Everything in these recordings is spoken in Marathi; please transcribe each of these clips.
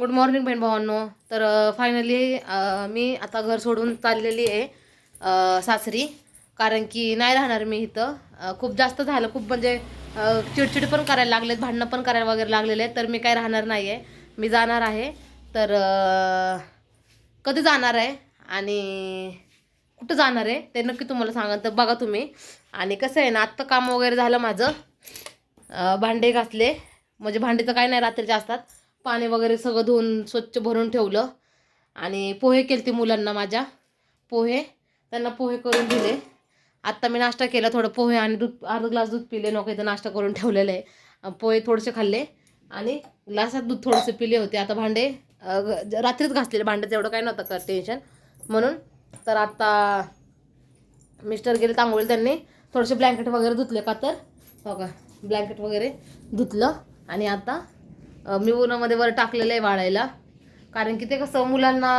गुड मॉर्निंग बहीण भावांनो. तर फायनली मी आता घर सोडून चाललेली आहे सासरी. कारण की नाही राहणार मी इथं. खूप जास्त झालं खूप म्हणजे चिडचिड पण करायला लागलेत भांडणं पण करायला वगैरे लागलेले आहेत तर मी काय राहणार नाही आहे मी जाणार आहे. तर कधी जाणार आहे आणि कुठं जाणार आहे ते नक्की तुम्हाला सांगा. तर बघा तुम्ही. आणि कसं आहे ना आत्ता काम वगैरे झालं माझं. भांडे घासले. म्हणजे भांडे तर काय नाही रात्रीचे असतात. पाणी वगैरे सगळं धुवून स्वच्छ भरून ठेवलं. आणि पोहे केले ते मुलांना माझ्या. पोहे त्यांना पोहे करून दिले. आत्ता मी नाश्ता केला थोडं पोहे आणि दूध अर्धा ग्लास दूध पिले. नको इथं नाश्ता करून ठेवलेलं आहे. पोहे थोडेसे खाल्ले. आणि ग्लासात दूध थोडेसे पिले होते. आता भांडे ग- रात्रीच घासलेले भांड्याचं एवढं काय नव्हतं का टेन्शन म्हणून तर आता मिस्टर गेले तांबोळी त्यांनी. थोडेसे ब्लँकेट वगैरे धुतले का तर. हो का ब्लँकेट वगैरे धुतलं. आणि आता मी उन्हामध्ये वर टाकलेलं आहे वाळायला. कारण की ते कसं मुलांना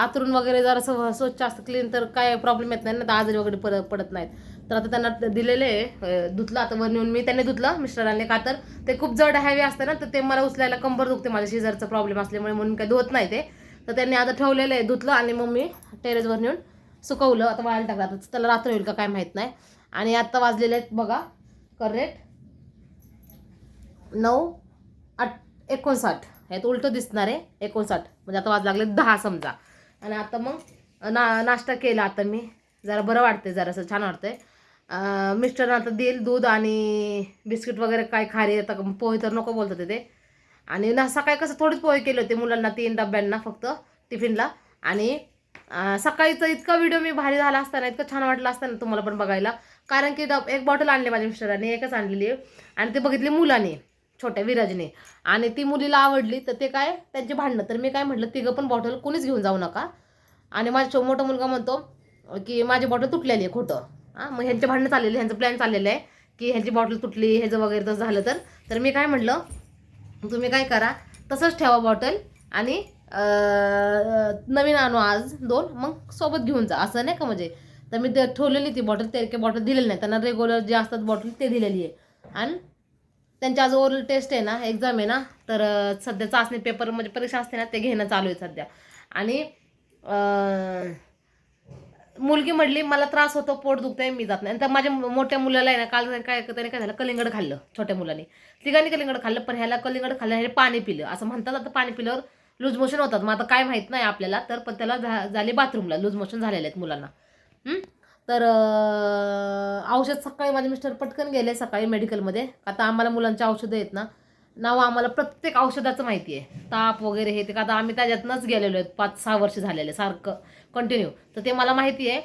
आतरून वगैरे जर असं स्वच्छ असतं क्लीन तर काय प्रॉब्लेम येत नाही ना तर आजारी वगैरे पड पडत नाहीत. तर आता त्यांना दिलेले आहे धुतलं आता वर नेऊन. मी त्यांनी धुतलं मिस्टरांनी का तर. ते खूप जड हॅवी असतं ना तर ते मला उचलायला कंबर दुखते माझ्या शेजारचा प्रॉब्लेम असल्यामुळे म्हणून काही धुवत नाही ते. तर त्यांनी आता ठेवलेलं आहे धुतलं आणि मग मी टेरेसवर नेऊन सुकवलं. आता वाळायला टाकलं. आता त्याला रात्र होईल का काय माहीत नाही. आणि आत्ता वाजलेले आहेत बघा करेक्ट नऊ आठ एकोणसाठ. ह्यात उलटं दिसणार आहे एकोणसाठ. म्हणजे आता वाज लागले दहा समजा. आणि आता मग ना नाश्ता केला आता मी. जरा बरं वाटते जरासं छान वाटतंय. मिस्टरनं आता देईल दूध आणि बिस्किट वगैरे काय खारी आता पोहे तर नको बोलतात ते. आणि ना सकाळी कसं थोडेच पोहे केले होते मुलांना तीन डब्यांना फक्त टिफिनला. आणि सकाळीचा इतका व्हिडिओ मी भारी झाला असताना इतकं छान वाटलं असताना तुम्हाला पण बघायला. कारण की डब एक बॉटल आणली माझ्या मिस्टरांनी एकच आणलेली आहे. आणि ते बघितली मुलाने. छोट्या विराजने. आणि ती मुलीला आवडली तर ते काय त्यांचे भांडणं. तर मी काय म्हटलं तिघं पण बॉटल कोणीच घेऊन जाऊ नका. आणि माझा मोठा मुलगा म्हणतो की माझी बॉटल तुटलेली आहे खोटं. हां मग ह्यांचे भांडणं चाललेले ह्यांचं प्लॅन चाललेलं आहे की ह्यांची बॉटल तुटली ह्याचं वगैरे तसं झालं तर. तर मी काय म्हटलं तुम्ही काय करा तसंच ठेवा बॉटल आणि नवीन आणू आज दोन मग सोबत घेऊन जा. असं नाही का म्हणजे? तर मी ते ठेवलेली ती बॉटल ते बॉटल दिलेली नाही त्यांना रेग्युलर जे असतात बॉटल ते दिलेली आहे. आणि त्यांची आज ओरल टेस्ट आहे ना एक्झाम आहे ना तर सध्या चाचणी पेपर म्हणजे परीक्षा असते ना ते घेणं चालू आहे सध्या. आणि मुलगी म्हटली मला त्रास होतो पोट दुखतंय मी जात नाही. आणि तर माझ्या मोठ्या मुलाला आहे ना काल काय त्याने काय झालं कलिंगड खाल्लं छोट्या मुलाने. तिघांनी कलिंगड खाल्लं पण ह्याला कलिंगड खाल्लं ह्याने पाणी पिलं. असं म्हणतात आता पाणी पिल्यावर लूज मोशन होतात. मग आता काय माहीत नाही आपल्याला तर पण त्याला झा झाले बाथरूमला लूज मोशन झालेले आहेत मुलांना. तर औषध सकाळी माझे मिस्टर पटकन गेले सकाळी मेडिकलमध्ये. आता आम्हाला मुलांची औषधं आहेत ना. नाव आम्हाला प्रत्येक औषधाचं माहिती आहे. ताप वगैरे हे ते. का आता आम्ही त्याच्यातनंच गेलेलो आहेत. पाच सहा वर्ष झालेले सारखं. कंटिन्यू तर ते मला माहिती आहे.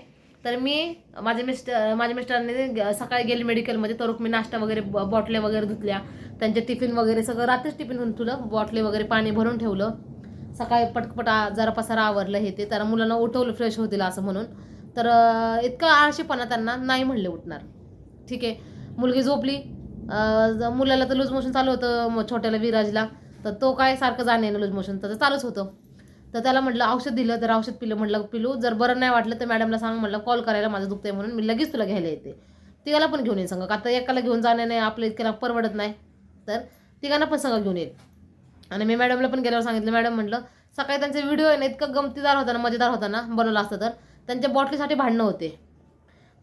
तर मी माझे मिस्टर माझ्या मिस्टरांनी सकाळी गेले मेडिकलमध्ये. तर मी नाश्ता वगैरे ब- बॉटले वगैरे धुतल्या. त्यांचे टिफिन वगैरे सगळं रात्रीच टिफिन धुवून ठेवलं बॉटले वगैरे पाणी भरून ठेवलं. सकाळी पटपट जरा पसारा आवरलं हे ते. त्याला मुलांना उठवलं फ्रेश होतील असं म्हणून. तर इतकं इतका आळशीपणा त्यांना नाही म्हणले उठणार. ठीक आहे. मुलगी झोपली. मुलाला तर लूज मोशन चालू होतं मग छोट्याला विराजला. तर तो काय सारखं जाणे लूज मोशन. तर चालूच होतं. तर त्याला म्हटलं औषध दिलं तर औषध पिलं म्हटलं पिलू जर बरं नाही वाटलं तर मॅडमला सांग म्हटलं कॉल करायला माझं दुखतंय म्हणून मी लगेच तुला घ्यायला येते. तिघाला पण घेऊन येईल सांगा. आता एकाला घेऊन जाण्याने आपल्या इतक्याला परवडत नाही. तर तिघांना पण सांगा घेऊन येईल आणि मी मॅडमला पण गेल्यावर सांगितलं मॅडम म्हटलं सकाळी त्यांचे व्हिडिओ आहे ना इतकं गमतीदार होता ना मजेदार होता ना बनवला असतं तर. त्यांच्या बॉटलीसाठी भांडणं होते.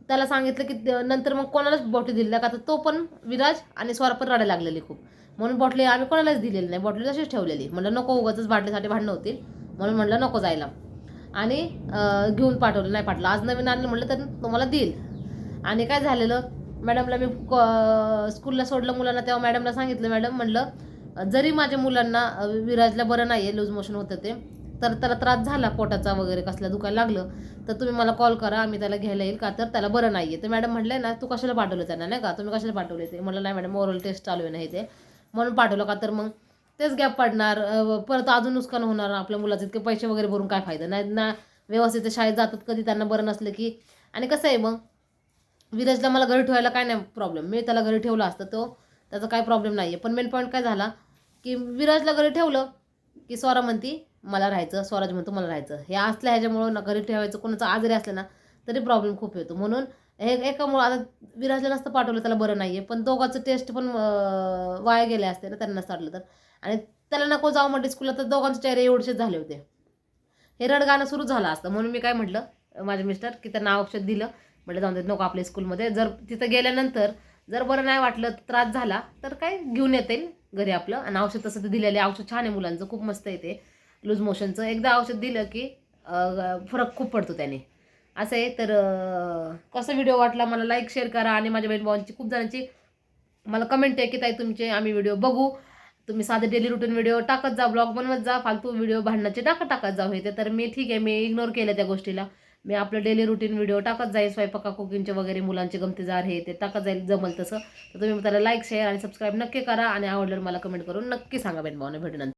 त्याला सांगितलं की नंतर मग कोणालाच बॉटली दिली नाही. का तर तो पण विराज आणि स्वर पण रडायला लागलेली खूप. म्हणून बॉटली आम्ही कोणालाच दिलेली नाही. बॉटली तशीच ठेवलेली. म्हणलं नको उगाच बाटलीसाठी भांडणं होतील. म्हणून म्हणलं नको जायला. आणि घेऊन पाठवलं. नाही पाठवलं. आज नवीन आणलं म्हटलं तर तुम्हाला देईल. आणि काय झालेलं? मॅडमला मी क- स्कूलला सोडलं मुलांना. तेव्हा मॅडमला सांगितलं मॅडम म्हणलं जरी माझ्या मुलांना विराजला बरं नाही आहे लूज मोशन होतं ते. तर त्याला त्रास झाला पोटाचा वगैरे कसला दुखायला लागलं तर तुम्ही मला कॉल करा आम्ही त्याला घ्यायला येईल का? तर त्याला बरं नाही आहे तर मॅडम म्हटलं ना तू कशाला पाठवलं त्यांना नाही का? तुम्ही कशाला पाठवले ते? म्हटलं नाही मॅडम ओरल टेस्ट चालू आहे नाही ते. म्हणून पाठवलं का? तर मग तेच गॅप पडणार. परत अजून नुकसान होणार. आपल्या मुलाचं इतके पैसे वगैरे भरून काय फायदा? नाही ना व्यवस्थित शाळेत जातात कधी त्यांना बरं नसलं की. आणि कसं आहे मग विराजला मला घरी ठेवायला काय नाही प्रॉब्लेम मी त्याला घरी ठेवलं असतं तो त्याचा काय प्रॉब्लेम नाही आहे पण मेन पॉईंट काय झाला की विराजला घरी ठेवलं की स्वरा म्हणती मला राहायचं स्वराज म्हणतो मला राहायचं. हे असल्या ह्याच्यामुळं ना घरी ठेवायचं कोणाचं आजारी असलं ना तरी प्रॉब्लेम खूप येतो. म्हणून हे एकामुळं आता विराजला नसतं पाठवलं त्याला बरं नाही आहे पण दोघांचं टेस्ट पण वाया गेले असते ना त्यांना नसतं तर. आणि त्याला नको जाऊ म्हटलं स्कूलला तर दोघांचे चेहरे एवढेच झाले होते. हे रडगाणं सुरू झालं असतं. म्हणून मी काय म्हटलं माझे मिस्टर की त्यांना औषध दिलं. म्हटलं जाऊन देत नको आपल्या स्कूलमध्ये जर तिथं गेल्यानंतर जर बरं नाही वाटलं त्रास झाला तर काय घेऊन येतील घरी आपलं. आणि औषध तसं ते दिलेले औषध छान आहे मुलांचं. खूप मस्त येते लूज मोशनचं. एकदा औषध दिलं की फरक खूप पडतो त्याने. असं आहे तर कसा व्हिडिओ वाटला मला लाईक शेअर करा आणि माझ्या बहीण भावांची खूप जणांची मला कमेंट आहे की ताई तुमचे आम्ही व्हिडिओ बघू. तुम्ही साधे डेली रुटीन व्हिडिओ टाकत जा ब्लॉग बनवत जा फालतू व्हिडिओ भांडणाचे टाकत टाकत जाऊ. हे ते तर मी ठीक आहे मी इग्नोर केलं त्या गोष्टीला. मी आपलं डेली रुटीन व्हिडिओ टाकत जाईल स्वयंपाका कुकिंगचे वगैरे मुलांचे गमतीजार हे ते टाकत जाईल जमल तसं. तर तुम्ही त्याला लाईक शेअर आणि सबस्क्राईब नक्की करा आणि आवडल्यावर मला कमेंट करून नक्की सांगा बेन भावना भेटून.